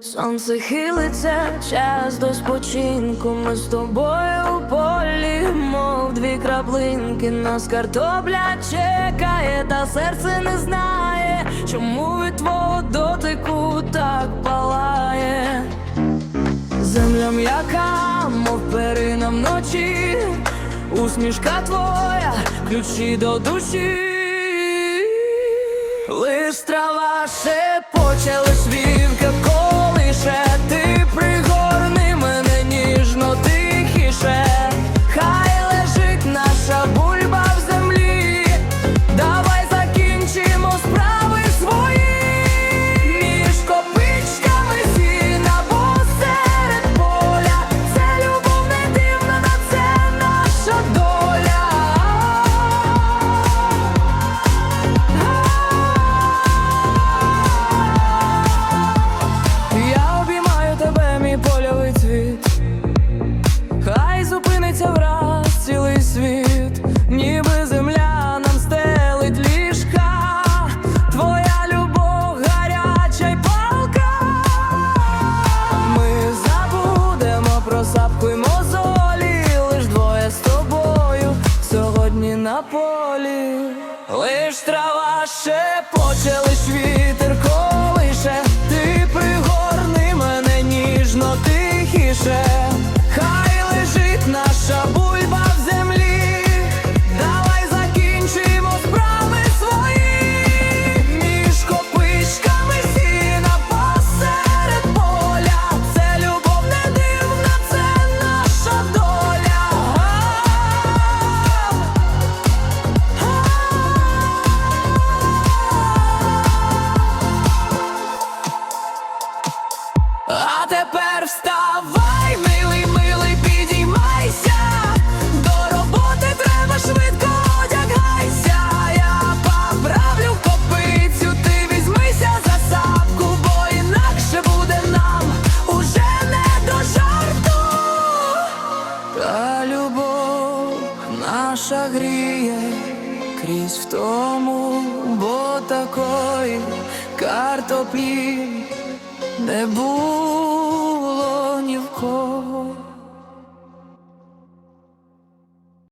Сонце хилиться час до спочинку. Ми з тобою у полі, мов дві краплинки. Нас картопля чекає, та серце не знає, чому від твого дотику так палає. Земля м'яка, мов перина вночі, усмішка твоя, ключі до душі, лиш трава шепоче, лиш полі, лиш трава ще почали вітер гріє крізь тому бо такої картоплі не буде.